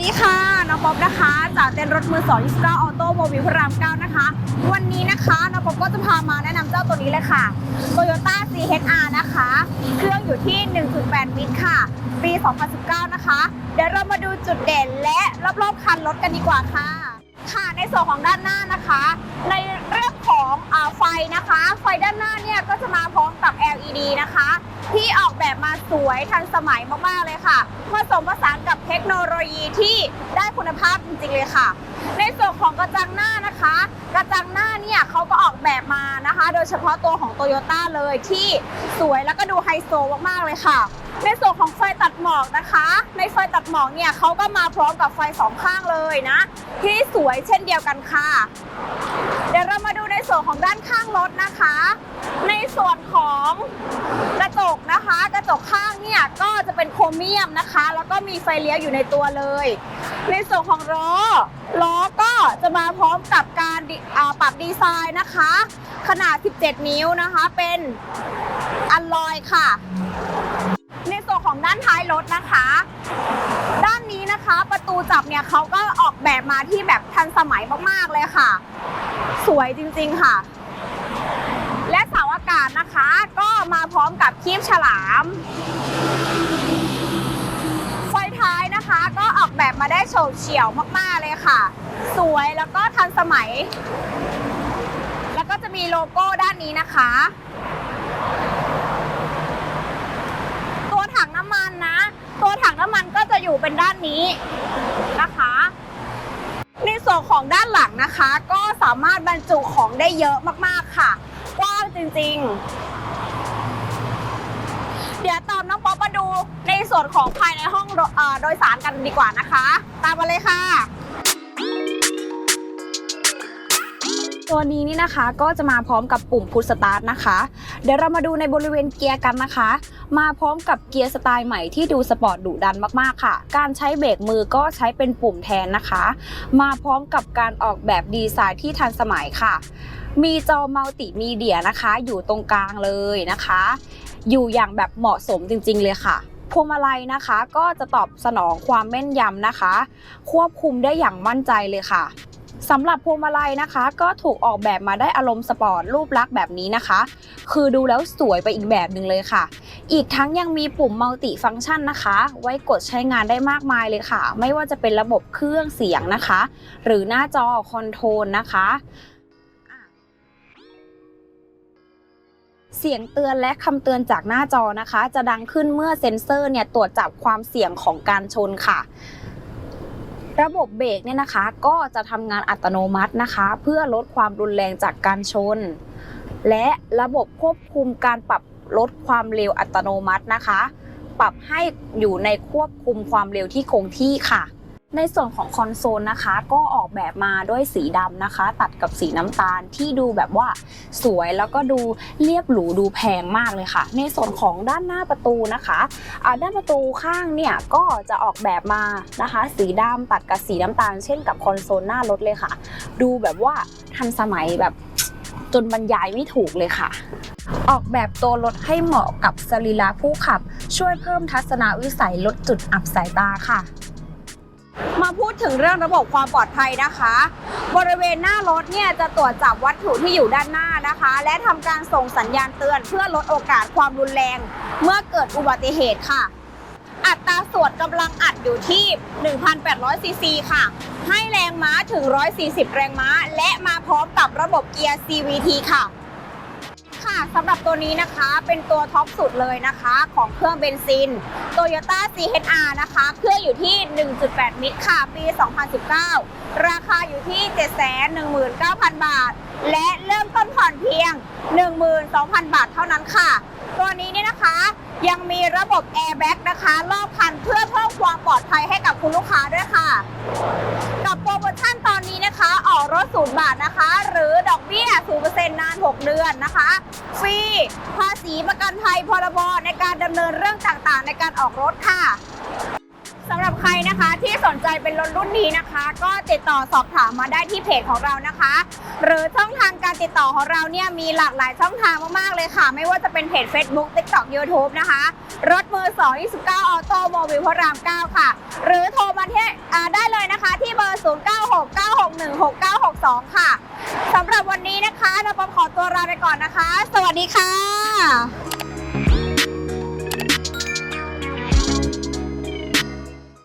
ดีค่ะ น้องป๊อบนะคะ จากเต้นรถมือ2 29ออโต้โมบิลพระราม9นะคะ วันนี้นะคะ น้องป๊อบก็จะพามาแนะนำเจ้าตัวนี้เลยค่ะ Toyota CHR นะคะ เครื่องอยู่ที่ 1.8 ลิตรค่ะ ปี 2019 นะคะ เดี๋ยวเรามาดูจุดเด่นและรอบๆคันรถกันดีกว่าค่ะ ค่ะ ในส่วนของด้านหน้านะคะ ในเรื่องของอไฟนะคะ ไฟด้านหน้าเนี่ยก็จะมาพร้อมกับ LED นะคะ ที่ออกแบบมาสวยทันสมัยมากๆเลยค่ะผสมผ กับเทคโนโลยีที่ได้คุณภาพจริงๆเลยค่ะ ในส่วนของกระจังหน้านะคะ กระจังหน้าเนี่ยเขาก็ออกแบบมานะคะ โดยเฉพาะตัวของโตโยต้าเลยที่สวยแล้วก็ดูไฮโซมากๆเลยค่ะ ในส่วนของไฟตัดหมอกนะคะ ในไฟตัดหมอกเนี่ยเขาก็มาพร้อมกับไฟสองข้างเลยนะ ที่สวยเช่นเดียวกันค่ะ เดี๋ยวเรามาดู วนของด้านข้างรถนะคะ ในส่วนของกระจกนะคะ กระจกข้างเนี่ยก็จะเป็นโครเมียมนะคะ แล้วก็มีไฟเลี้ยวอยู่ในตัวเลย ในส่วนของล้อล้อก็จะมาพร้อมกับการปรับดีไซน์นะคะ ขนาด 17 นิ้วนะคะเป็นอัลลอยค่ะ ในส่วนของด้านท้ายรถนะคะ ด้านนี้นะคะประตูจับเนี่ยเขาก็ออกแบบมาที่แบบทันสมัยมากๆเลยค่ะ สวยจริงๆค่ะ และเสาอากาศนะคะก็มาพร้อมกับคีบฉลาม ไฟท้ายนะคะก็ออกแบบมาได้โฉบเฉี่ยวมากๆเลยค่ะ สวยแล้วก็ทันสมัย แล้วก็จะมีโลโก้ด้านนี้นะคะ ตัวถังน้ำมันนะ ตัวถังน้ำมันก็จะอยู่เป็นด้านนี้ วนของด้านหลังนะคะ ก็สามารถบรรจุของได้เยอะมากๆค่ะกว้างจริงๆ เดี๋ยวตามน้องป๊อปมาดูในส่วนของภายในห้องโดเอ่อโดยสารกันดีกว่านะคะ ตามมาเลยค่ะ ตัวนี้นี่นะคะก็จะมาพร้อมกับปุ่มพุชสตาร์ทนะคะ เดี๋ยวเรามาดูในบริเวณเกียร์กันนะคะ มาพร้อมกับเกียร์สไตล์ใหม่ที่ดูสปอร์ตดุดันมากๆค่ะ การใช้เบรกมือก็ใช้เป็นปุ่มแทนนะคะ มาพร้อมกับการออกแบบดีไซน์ที่ทันสมัยค่ะ มีจอมัลติมีเดียนะคะ อยู่ตรงกลางเลยนะคะ อยู่อย่างแบบเหมาะสมจริง ๆ เลยค่ะพวงมาลัยนะคะก็จะตอบสนองความแม่นยำนะคะ ควบคุมได้อย่างมั่นใจเลยค่ะ สำหรับพวงมาลัยนะคะ ก็ถูกออกแบบมาได้อารมณ์สปอร์ตรูปลักษณ์แบบนี้นะคะ คือดูแล้วสวยไปอีกแบบหนึ่งเลยค่ะ อีกทั้งยังมีปุ่มมัลติฟังก์ชันนะคะ ไว้กดใช้งานได้มากมายเลยค่ะ ไม่ว่าจะเป็นระบบเครื่องเสียงนะคะ หรือหน้าจอคอนโทรลนะคะเสียงเตือนและคำเตือนจากหน้าจอนะคะ จะดังขึ้นเมื่อเซ็นเซอร์เนี่ยตรวจจับความเสี่ยงของการชนค่ะ ระบบเบรกเนี่ยนะคะ ก็จะทำงานอัตโนมัตินะคะ เพื่อลดความรุนแรงจากการชน และระบบควบคุมการปรับลดความเร็วอัตโนมัตินะคะ ปรับให้อยู่ในควบคุมความเร็วที่คงที่ค่ะ ในส่วนของคอนโซลนะคะ ก็ออกแบบมาด้วยสีดำนะคะ ตัดกับสีน้ำตาลที่ดูแบบว่าสวยแล้วก็ดูเรียบหรูดูแพงมากเลยค่ะ ในส่วนของด้านหน้าประตูนะคะด้านประตูข้างเนี่ยก็จะออกแบบมานะคะ สีดำตัดกับสีน้ำตาลเช่นกับคอนโซลหน้ารถเลยค่ะ ดูแบบว่าทันสมัยแบบจนบรรยายไม่ถูกเลยค่ะ ออกแบบตัวรถให้เหมาะกับสรีระผู้ขับ ช่วยเพิ่มทัศนวิสัยลดจุดอับสายตาค่ะ มาพูดถึงเรื่องระบบความปลอดภัยนะคะ บริเวณหน้ารถเนี่ยจะตรวจจับวัตถุที่อยู่ด้านหน้านะคะ และทำการส่งสัญญาณเตือนเพื่อลดโอกาสความรุนแรง เมื่อเกิดอุบัติเหตุค่ะ อัตราส่วนกำลังอัดอยู่ที่ 1,800 ซีซีค่ะ ให้แรงม้าถึง 140 แรงม้า และมาพร้อมกับระบบเกียร์ CVT ค่ะ สำหรับตัวนี้นะคะเป็นตัวท็อปสุดเลยนะคะของเครื่องเบนซิน Toyota CHR นะคะ เครื่องอยู่ที่ 1.8 มิตรค่ะ ปี 2019 ราคาอยู่ที่ 719,000 บาท และเริ่มต้นผ่อนเพียง 12,000 บาทเท่านั้นค่ะ ตัวนี้เนี่ยนะคะยังมีระบบแอร์แบ็กนะคะรอบคันเพื่อเพิ่มความปลอดภัยให้กับคุณลูกค้าด้วยค่ะ กับโปรโม รถศูนย์บาทนะคะ หรือดอกเบี้ย0%นาน 6 เดือนนะคะ ฟรี ภาษีประกันภัยพรบในการดำเนินเรื่องต่างๆ ในการออกรถค่ะสำหรับใครนะคะที่สนใจเป็นรถรุ่นนี้นะคะ ก็ติดต่อสอบถามมาได้ที่เพจของเรานะคะ หรือช่องทางการติดต่อของเราเนี่ยมีหลากหลายช่องทางมากๆเลยค่ะ ไม่ว่าจะเป็นเพจ Facebook TikTok YouTube นะคะ รถมือ2 29ออโต้โมบิลพระราม 9 ค่ะ หรือโทรมาที่ได้เลยนะคะที่เบอร์ 09696169 2022 ค่ะสำหรับวันนี้นะคะเราปมขอตัวลาไปก่อนนะคะ สวัสดีค่ะ